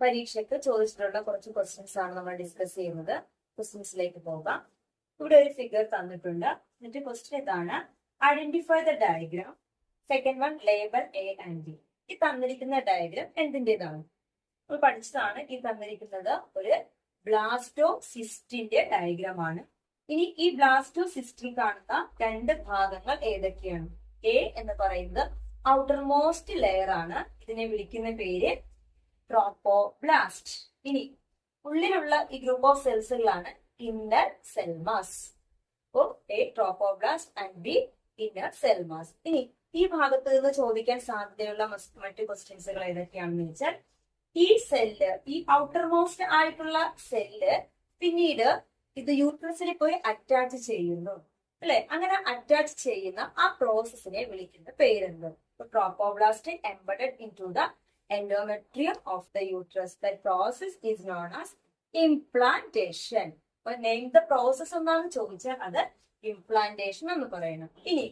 പരീക്ഷയ്ക്ക് ചോദിച്ചിട്ടുള്ള കുറച്ച് ക്വസ്റ്റ്യൻസ് ആണ് നമ്മൾ ഡിസ്കസ് ചെയ്യുന്നത്. ക്വസ്റ്റ്യൻസിലേക്ക് പോകാം. ഇവിടെ ഒരു ഫിഗർ തന്നിട്ടുണ്ട്. എന്നിട്ട് ക്വസ്റ്റ്യൻ ഇതാണ്. Identify the diagram second one label A and B ഈ തന്നിരിക്കുന്ന ഡയഗ്രാം എന്തിന്റെതാണ്? നമ്മൾ പഠിച്ചതാണ് ഈ തന്നിരിക്കുന്നത് ഒരു ബ്ലാസ്റ്റോ സിസ്റ്റിന്റെ ഡയഗ്രാം ആണ്. ഇനി ഈ ബ്ലാസ്റ്റോ സിസ്റ്റിൽ കാണുന്ന രണ്ട് ഭാഗങ്ങൾ ഏതൊക്കെയാണ്? എ എന്ന് പറയുന്നത് ഔട്ടർ മോസ്റ്റ് ലെയർ ആണ്. ഇതിനെ വിളിക്കുന്ന പേര് ട്രോപ്പോബ്ലാസ്റ്റ് ഇനി ഉള്ളിലുള്ള ഈ ഗ്രൂപ്പ് ഓഫ് സെൽസുകളാണ് ഇന്നർ സെൽമാസ് അപ്പോൾ A trophoblast and B inner cell mass ഇനി ഈ ഭാഗത്ത് നിന്ന് ചോദിക്കാൻ സാധ്യതയുള്ള മറ്റ് ക്വസ്റ്റ്യൻസുകൾ ഏതൊക്കെയാണെന്ന് വെച്ചാൽ ഈ സെല്ല് ഈ ഔട്ടർ മോസ്റ്റ് ആയിട്ടുള്ള സെല്ല് പിന്നീട് ഇത് യൂട്രസിൽ പോയി അറ്റാച്ച് ചെയ്യുന്നു. അല്ലെ? അങ്ങനെ അറ്റാച്ച് ചെയ്യുന്ന ആ പ്രോസസ്സിനെ വിളിക്കുന്ന പേരെന്ത്? Trophoblast embedded into the endometrium of the uterus. That process is known as implantation. അപ്പൊ നെയിം ദ പ്രോസസ് എന്നാണ് ചോദിച്ചാൽ അത് ഇംപ്ലാന്റേഷൻ എന്ന് പറയണം ഇനി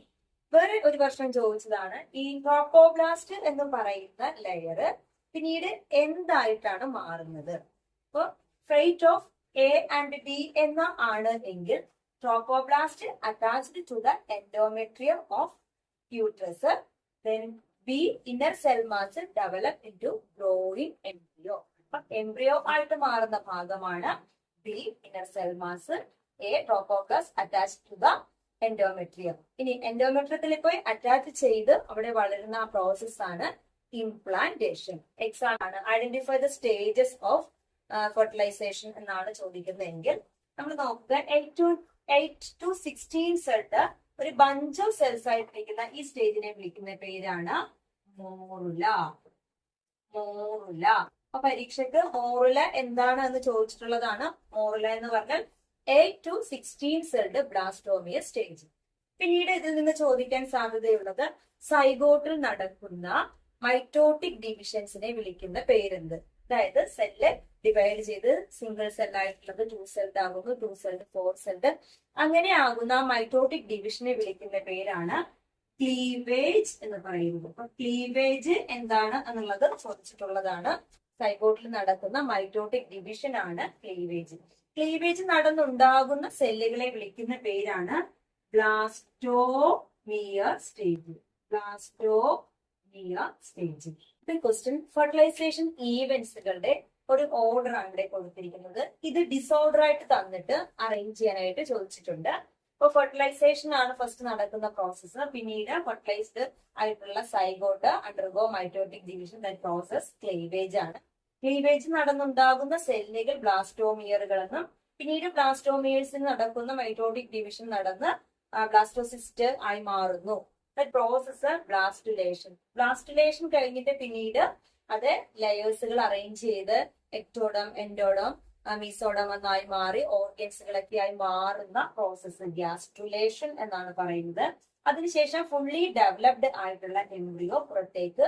വേറെ ഒരു പ്രശ്നം ചോദിച്ചതാണ് ഈ ട്രോപ്പോബ്ലാസ്റ്റ് എന്ന് പറയുന്ന ലെയർ പിന്നീട് എന്തായിട്ടാണ് മാറുന്നത് അപ്പൊ fate of A and B എന്ന ആണ് എങ്കിൽ trophoblast attached to the endometrium of uterus then B inner cell mass develop into growing embryo അപ്പൊ എംബ്രിയോ ആയിട്ട് മാറുന്ന ഭാഗമാണ് B inner cell mass A പ്രോക്കോക്കസ് attach to the endometrium ഇനി എൻഡോമെട്രിയത്തിൽ പോയി അറ്റാച്ച് ചെയ്ത് അവിടെ വളരുന്ന ആ പ്രോസസ് ആണ് ഇംപ്ലാന്റേഷൻ എക്സാം ആണ്. Identify the stages of fertilization എന്നാണ് ചോദിക്കുന്നതെങ്കിൽ നമ്മൾ നോക്കുക. Eight to eight to sixteen celled ഒരു ബഞ്ച് ഓഫ് സെൽസ് ആയിട്ടിരിക്കുന്ന ഈ സ്റ്റേജിനെ വിളിക്കുന്ന പേരാണ് മോറുല. മോറുല. അപ്പൊ പരീക്ഷയ്ക്ക് മോറുല എന്താണ് എന്ന് ചോദിച്ചിട്ടുള്ളതാണ്. മോറുല എന്ന് പറഞ്ഞാൽ eight to sixteen celled blastomere stage പിന്നീട് ഇതിൽ നിന്ന് ചോദിക്കാൻ സാധ്യതയുള്ളത് സൈഗോട്ടിൽ നടക്കുന്ന മൈറ്റോട്ടിക് ഡിവിഷൻസിനെ വിളിക്കുന്ന പേരെന്ത്? അതായത് സെല്ല് ഡിവൈഡ് ചെയ്ത് സിംഗിൾ സെല്ലായിട്ടുള്ളത് ടു സെൽഡ് ആകുന്നു ടു സെൽഡ് ഫോർ സെൽഡ് അങ്ങനെ ആകുന്ന മൈറ്റോട്ടിക് ഡിവിഷനെ വിളിക്കുന്ന പേരാണ് ക്ലീവേജ് എന്ന് പറയുന്നത്. അപ്പൊ ക്ലീവേജ് എന്താണ് എന്നുള്ളത് ചോദിച്ചിട്ടുള്ളതാണ്. സൈബോട്ടിൽ നടക്കുന്ന മൈറ്റോട്ടിക് ഡിവിഷൻ ആണ് ക്ലീവേജ് ക്ലീവേജ് നടന്നുണ്ടാകുന്ന സെല്ലുകളെ വിളിക്കുന്ന പേരാണ് blastomere stage stage question fertilization ഈവെന്റ്സുകളുടെ ഒരു ഓർഡർ ആണ് ഇവിടെ കൊടുത്തിരിക്കുന്നത്. ഇത് ഡിസോർഡർ ആയിട്ട് തന്നിട്ട് അറേഞ്ച് ചെയ്യാനായിട്ട് ചോദിച്ചിട്ടുണ്ട്. ഇപ്പൊ ഫെർട്ടിലൈസേഷൻ ആണ് ഫസ്റ്റ് നടക്കുന്ന പ്രോസസ്സ് പിന്നീട് ഫെർട്ടിലൈസ്ഡ് ആയിട്ടുള്ള zygote undergo mitotic division process cleavage ആണ്. ക്ലീവേജ് നടന്നുണ്ടാകുന്ന സെല്ലുകൾ ബ്ലാസ്റ്റോമിയറുകളെന്നും പിന്നീട് ബ്ലാസ്റ്റോമിയേഴ്സിൽ നടക്കുന്ന മൈറ്റോട്ടിക് ഡിവിഷൻ നടന്ന് ബ്ലാസ്റ്റോസിസ്റ്റ് ആയി മാറുന്നു. പ്രോസസ് ബ്ലാസ്റ്റുലേഷൻ ബ്ലാസ്റ്റുലേഷൻ കഴിഞ്ഞിട്ട് പിന്നീട് അത് ലെയേഴ്സുകൾ അറേഞ്ച് ചെയ്ത് എക്ടോഡം എൻഡോഡം മീസോഡം എന്നായി മാറി ഓർഗൻസുകളൊക്കെ ആയി മാറുന്ന പ്രോസസ്സ് ഗ്യാസ്ട്രുലേഷൻ എന്നാണ് പറയുന്നത്. അതിനുശേഷം ഫുള്ളി ഡെവലപ്ഡ് ആയിട്ടുള്ള എംബ്രിയോ പുറത്തേക്ക്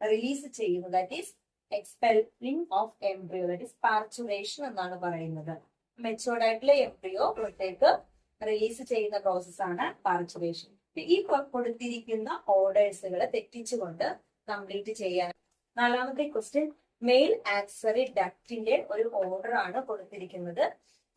റിലീസ് ചെയ്യുന്നു. That is expelling of embryo that is parturition എന്നാണ് പറയുന്നത്. മെച്ചോർഡായിട്ടുള്ള എംബ്രിയോ പുറത്തേക്ക് റിലീസ് ചെയ്യുന്ന പ്രോസസ്സാണ് പാർച്ചുലേഷൻ ഈ കൊടുത്തിരിക്കുന്ന ഓർഡേഴ്സുകൾ തെറ്റിച്ചുകൊണ്ട് കംപ്ലീറ്റ് ചെയ്യാൻ. നാലാമത്തെ ക്വസ്റ്റ്യൻ മെയിൽ ആക്സറി ഡക്റ്റിന്റെ ഒരു ഓർഡർ ആണ് കൊടുത്തിരിക്കുന്നത്.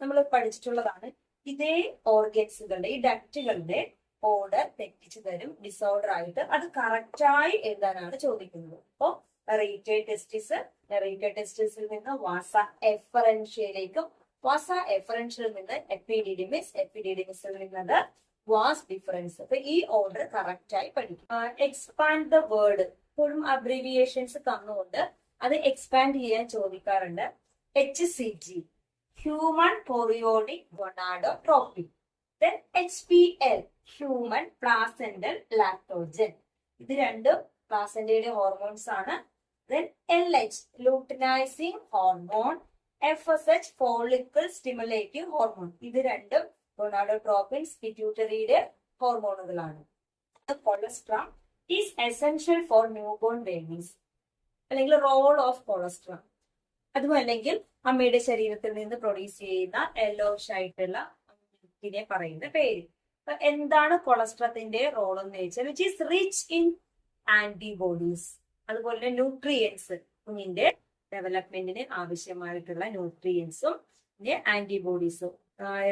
നമ്മൾ പഠിച്ചിട്ടുള്ളതാണ്. ഇതേ ഓർഗൻസുകളുടെ ഈ ഡക്റ്റുകളുടെ ഓർഡർ തെറ്റിച്ചു തരും ഡിസോർഡർ ആയിട്ട്. അത് കറക്റ്റായി എഴുതാനാണ് ചോദിക്കുന്നത്. അപ്പോ റീറ്റേ ടെസ്റ്റിസ് റീറ്റേ ടെസ്റ്റിസിൽ നിന്ന് വാസ എഫറൻഷ്യയിലേക്കും വാസ എഫറൻഷ്യയിൽ നിന്ന് എപ്പിഡിഡിമിസ് എപ്പിഡിഡിമിസിൽ നിന്നത് വാസ് ഡിഫറൻസ് അപ്പൊ ഈ ഓർഡർ കറക്റ്റ് ആയി പഠിക്കും. എക്സ്പാൻഡ് ദ വേർഡ് എപ്പോഴും അബ്രീവിയേഷൻസ് തന്നുകൊണ്ട് അത് എക്സ്പാൻഡ് ചെയ്യാൻ ചോദിക്കാറുണ്ട്. H C G human chorionic gonadotropin then H P L human placental lactogen ഇത് രണ്ടും പ്ലാസെന്റയുടെ ഹോർമോൺസ് ആണ്. Then L H luteinizing hormone F S H follicle stimulative hormone ഇത് രണ്ടും ഗൊണാഡോട്രോപ്പിൻസ് പിറ്റ്യൂട്ടറിയുടെ ഹോർമോണുകളാണ് cholesterol is essential for newborn babies അല്ലെങ്കിൽ role of cholesterol അതും അല്ലെങ്കിൽ അമ്മയുടെ ശരീരത്തിൽ നിന്ന് പ്രൊഡ്യൂസ് ചെയ്യുന്ന യെല്ലോഷ് ആയിട്ടുള്ള ഇതിനെ പറയുന്ന പേര്. അപ്പൊ എന്താണ് കൊളസ്ട്രത്തിന്റെ റോൾ എന്ന് ചോദിച്ചാൽ which is rich in antibodies അതുപോലെ തന്നെ ന്യൂട്രിയൻസ് കുഞ്ഞിന്റെ ഡെവലപ്മെന്റിന് ആവശ്യമായിട്ടുള്ള ന്യൂട്രിയൻസും ആന്റിബോഡീസും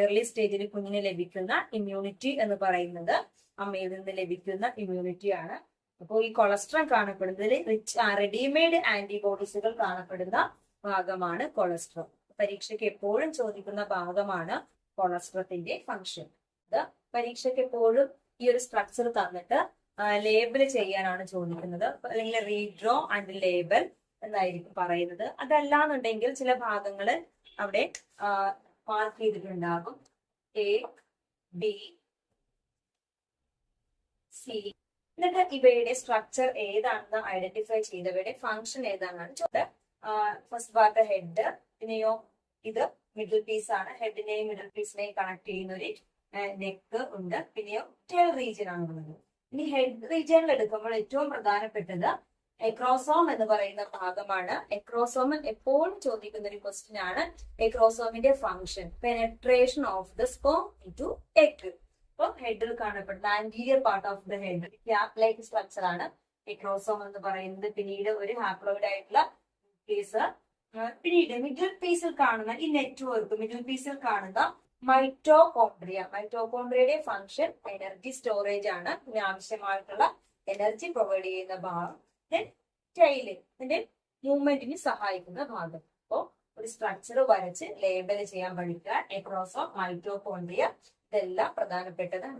ഏർലി സ്റ്റേജിൽ കുഞ്ഞിന് ലഭിക്കുന്ന ഇമ്മ്യൂണിറ്റി എന്ന് പറയുന്നത് അമ്മയിൽ നിന്ന് ലഭിക്കുന്ന ഇമ്മ്യൂണിറ്റി ആണ്. അപ്പോൾ ഈ കൊളസ്ട്രോൾ കാണപ്പെടുന്നതിൽ റിച്ച് റെഡിമെയ്ഡ് ആന്റിബോഡീസുകൾ കാണപ്പെടുന്ന ഭാഗമാണ് കൊളസ്ട്രോൾ പരീക്ഷയ്ക്ക് എപ്പോഴും ചോദിക്കുന്ന ഭാഗമാണ് കൊളസ്ട്രോത്തിന്റെ ഫംഗ്ഷൻ ഇത് പരീക്ഷയ്ക്ക് എപ്പോഴും ഈ ഒരു സ്ട്രക്ചർ തന്നിട്ട് ലേബൽ ചെയ്യാനാണ് ചോദിക്കുന്നത്. അല്ലെങ്കിൽ റീഡ്രോ ആൻഡ് ലേബൽ എന്നായിരിക്കും പറയുന്നത്. അതല്ലാന്നുണ്ടെങ്കിൽ ചില ഭാഗങ്ങൾ അവിടെ മാർക്ക് ചെയ്തിട്ടുണ്ടാകും. എ ബി സി എന്നിട്ട് ഇവയുടെ സ്ട്രക്ചർ ഏതാണെന്ന് ഐഡന്റിഫൈ ചെയ്തവയുടെ ഫംഗ്ഷൻ ഏതാണെന്നാണ് ചോദ്യം ഫസ്റ്റ് പാർട്ട് ഹെഡ് പിന്നെയോ ഇത് മിഡിൽ പീസ് ആണ്. ഹെഡിനെയും മിഡിൽ പീസിനെയും കണക്ട് ചെയ്യുന്ന ഒരു നെക്ക് ഉണ്ട്. പിന്നെയോ ടെൽ റീജിയൻ ആണ് ഉള്ളത് ഇനി ഹെഡ് റീജിയനിൽ എടുക്കുമ്പോൾ ഏറ്റവും പ്രധാനപ്പെട്ടത് എക്രോസോം എന്ന് പറയുന്ന ഭാഗമാണ്. എക്രോസോം എപ്പോഴും ചോദിക്കുന്ന ഒരു ക്വസ്റ്റ്യൻ ആണ്. എക്രോസോമിന്റെ function penetration of the sperm to egg ഇപ്പം ഹെഡിൽ കാണപ്പെടുന്ന anterior part of the head cap like structure ആണ്. എക്രോസോം എന്ന് പറയുന്നത് പിന്നീട് ഒരു ഹാപ്ലോയിഡ് ആയിട്ടുള്ള പീസ് പിന്നീട് മിഡിൽ പീസിൽ കാണുന്ന ഈ നെറ്റ്വർക്ക് മിഡിൽ പീസിൽ കാണുന്ന മൈറ്റോകോൺഡ്രിയ മൈറ്റോകോൺഡ്രിയയുടെ ഫംഗ്ഷൻ എനർജി സ്റ്റോറേജ് ആണ്. ഇതിന് ആവശ്യമായിട്ടുള്ള എനർജി പ്രൊവൈഡ് ചെയ്യുന്ന ഭാഗം. ടൈൽ ഇതിന്റെ മൂവ്മെന്റിന് സഹായിക്കുന്ന ഭാഗം. അപ്പോ ഒരു സ്ട്രക്ചർ വരച്ച് ലേബൽ ചെയ്യാൻ പഠിക്കുക. എക്രോസോ മൈറ്റോകോൺഡ്രിയ ഇതെല്ലാം പ്രധാനപ്പെട്ടതാണ്.